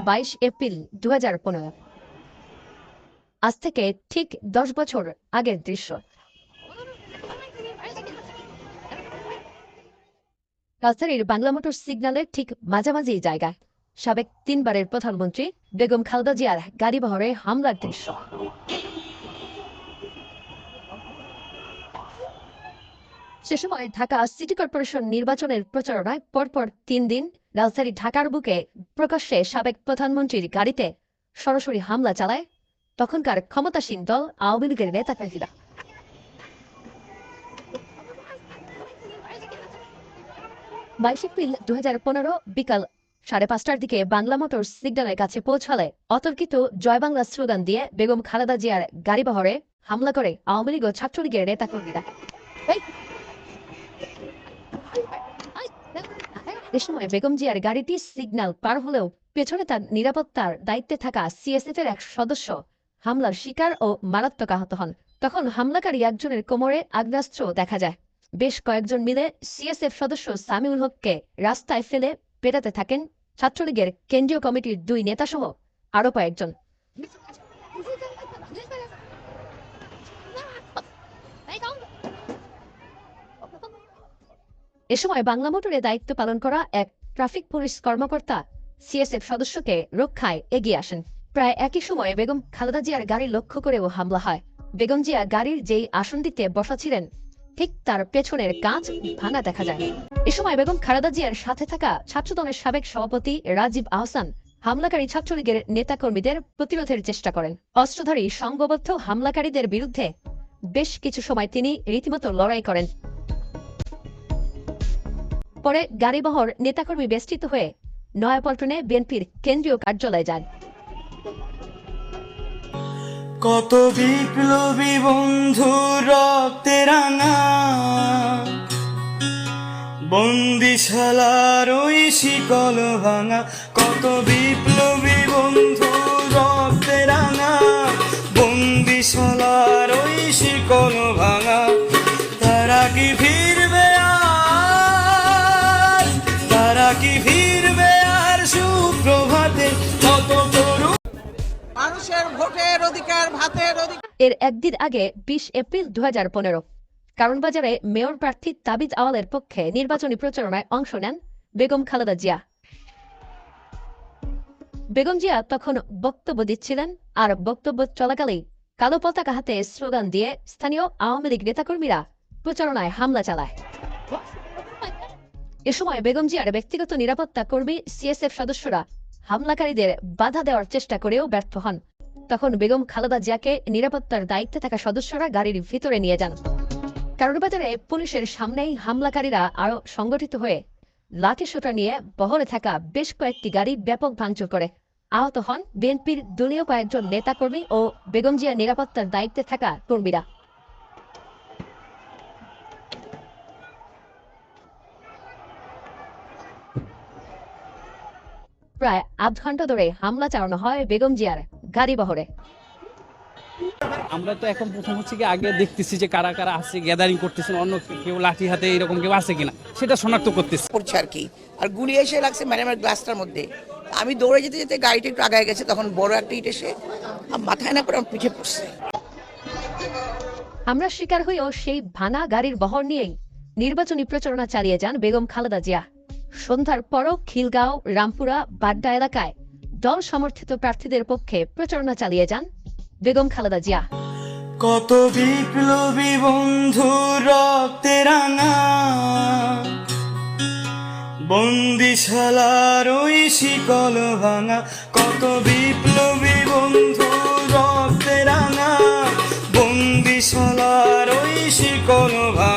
বাইশ এপ্রিল দুই হাজার পনেরো। আজ থেকে ঠিক দশ বছর আগের দৃশ্য। রাজধানীর বাংলা মোটর সিগন্যালের ঠিক মাঝামাঝি জায়গা সাবেক তিনবারের প্রধানমন্ত্রী বেগম খালেদা জিয়ার গাড়িবহরে হামলার দৃশ্য। সে সময় ঢাকা সিটি কর্পোরেশন নির্বাচনের প্রচারণায় পরপর তিন দিন রাজধানী ঢাকার বুকে প্রকাশ্যে সাবেক প্রধানমন্ত্রীর গাড়িতে সরাসরি হামলা চালায় তখনকার ক্ষমতাসীন দল আওয়ামী লীগের নেতাকর্মীরা। বাইশ এপ্রিল দুহাজার পনেরো বিকাল সাড়ে পাঁচটার দিকে বাংলা মোটর সিগন্যালের কাছে পৌঁছালে অতর্কিত জয় বাংলা স্লোগান দিয়ে বেগম খালেদা জিয়ার গাড়িবহরে হামলা করে আওয়ামী লীগ ও ছাত্রলীগের নেতাকর্মীরা। এ সময় বেগম জিয়ার গাড়িটি সিগন্যাল পার হলেও পেছনে তার নিরাপত্তার দায়িত্বে থাকা সিএসএফ এর এক সদস্য হামলার শিকার ও মারাত্মক আহত হন। তখন হামলাকারী একজনের কোমরে আগ্নেয়াস্ত্র দেখা যায়। বেশ কয়েকজন মিলে সিএসএফ সদস্য সামিউল হককে রাস্তায় ফেলে পেটাতে থাকেন। ছাত্রলীগের কেন্দ্রীয় কমিটির দুই নেতাসহ আরও কয়েকজন। এ সময় বাংলা মোটরে দায়িত্ব পালন করা এক ট্রাফিক পুলিশ কর্মকর্তা সিএসএফ সদস্যকে রক্ষায় এগিয়ে আসেন। প্রায় একই সময়ে বেগম খালেদা জিয়ার গাড়ি লক্ষ্য করেও হামলা হয়। বেগম জিয়া গাড়ির যেই আসনটিতে বসা ছিলেন, ঠিক তার পেছনের কাঁচ ভাঙা দেখা যায়। এ সময় বেগম খালেদা জিয়ার সাথে থাকা ছাত্রদলের সাবেক সভাপতি রাজীব আহসান হামলাকারী ছাত্রলীগের নেতাকর্মীদের প্রতিরোধের চেষ্টা করেন। অস্ত্রধারী সংঘবদ্ধ হামলাকারীদের বিরুদ্ধে বেশ কিছু সময় তিনি রীতিমতো লড়াই করেন। পরে গাড়িবহর নেতাকর্মী বেষ্টিত হয়ে নয়াপল্টনে বিএনপির কেন্দ্রীয় কার্যালয়ে যান। কত বিপ্লবী বন্ধু রক্তে রাঙা। বন্দিশালার ওই শিকল ভাঙা। কত বিপ্লবী বন্ধু রক্তে রাঙা। বন্দিশালার ওই শিকল ভাঙা। এর একদিন আগে বিশ এপ্রিল দু হাজার পনেরো, কারণবাজারে মেয়র প্রার্থী তাবিজ আওয়ালের পক্ষে নির্বাচনী প্রচারণায় অংশ নেন বেগম খালেদা জিয়া। বেগম জিয়া তখন বক্তব্য দিচ্ছিলেন আর বক্তব্য চলাকালেই কালো পতাকা হাতে স্লোগান দিয়ে স্থানীয় আওয়ামী লীগ নেতাকর্মীরা প্রচারণায় হামলা চালায়। এ সময় বেগম জিয়ার ব্যক্তিগত নিরাপত্তা কর্মী, সিএসএফ সদস্যরা হামলাকারীদের বাধা দেওয়ার চেষ্টা করেও ব্যর্থ হন। তখন বেগম খালেদা জিয়াকে নিরাপত্তার দায়িত্বে থাকা সদস্যরা গাড়ির ভিতরে নিয়ে যান। কারণবাজারে পুলিশের সামনেই হামলাকারীরা আরও সংগঠিত হয়ে লাঠিসোঁটা নিয়ে বহরে থাকা বেশ কয়েকটি গাড়ি ব্যাপক ভাঙচুর করে। আহত হন বিএনপির দলীয় কয়েকজন নেতাকর্মী ও বেগম জিয়া নিরাপত্তার দায়িত্বে থাকা কর্মীরা। প্রায় আধ ঘণ্টা ধরে হামলা চালানো হয় বেগম জিয়ার। গাড়ি বহরে। আমরা তো এখন প্রথম হচ্ছে কি আগে দেখতেছি যে কারা কারা আছে গ্যাদারিং করতেছেন অন্য কেউ লাঠি হাতে এরকম কেউ আছে কিনা সেটা শনাক্ত করতেছি। পড়ছে আর কি। আর গুলি এসে লাগছে ম্যাডামের গ্লাসটার মধ্যে। আমি দৌড়ে যেতে যেতে গাড়িটা একটু আগায় গেছে তখন বড় একটা ইট এসে মাথায় না করে আমার পিঠে পড়ছে। আমরা শিকার হয়েও সেই ভানা গাড়ির বহর নিয়েই। নির্বাচনী প্রচারণা চালিয়ে যান বেগম খালেদা জিয়া। সন্ধ্যার পরও খিলগাঁও রামপুরা বাড্ডা এলাকায় দল সমর্থিত প্রার্থীদের পক্ষে প্রচারণা চালিয়ে যান বেগম খালেদা জিয়া। কত বিপ্লবী বন্ধু রক্তে রাঙা। বন্দিশালার ওই শিকল ভাঙা। কত বিপ্লবী বন্ধু রক্তে রাঙা। বন্দিশালার ওই শিকল ভাঙা।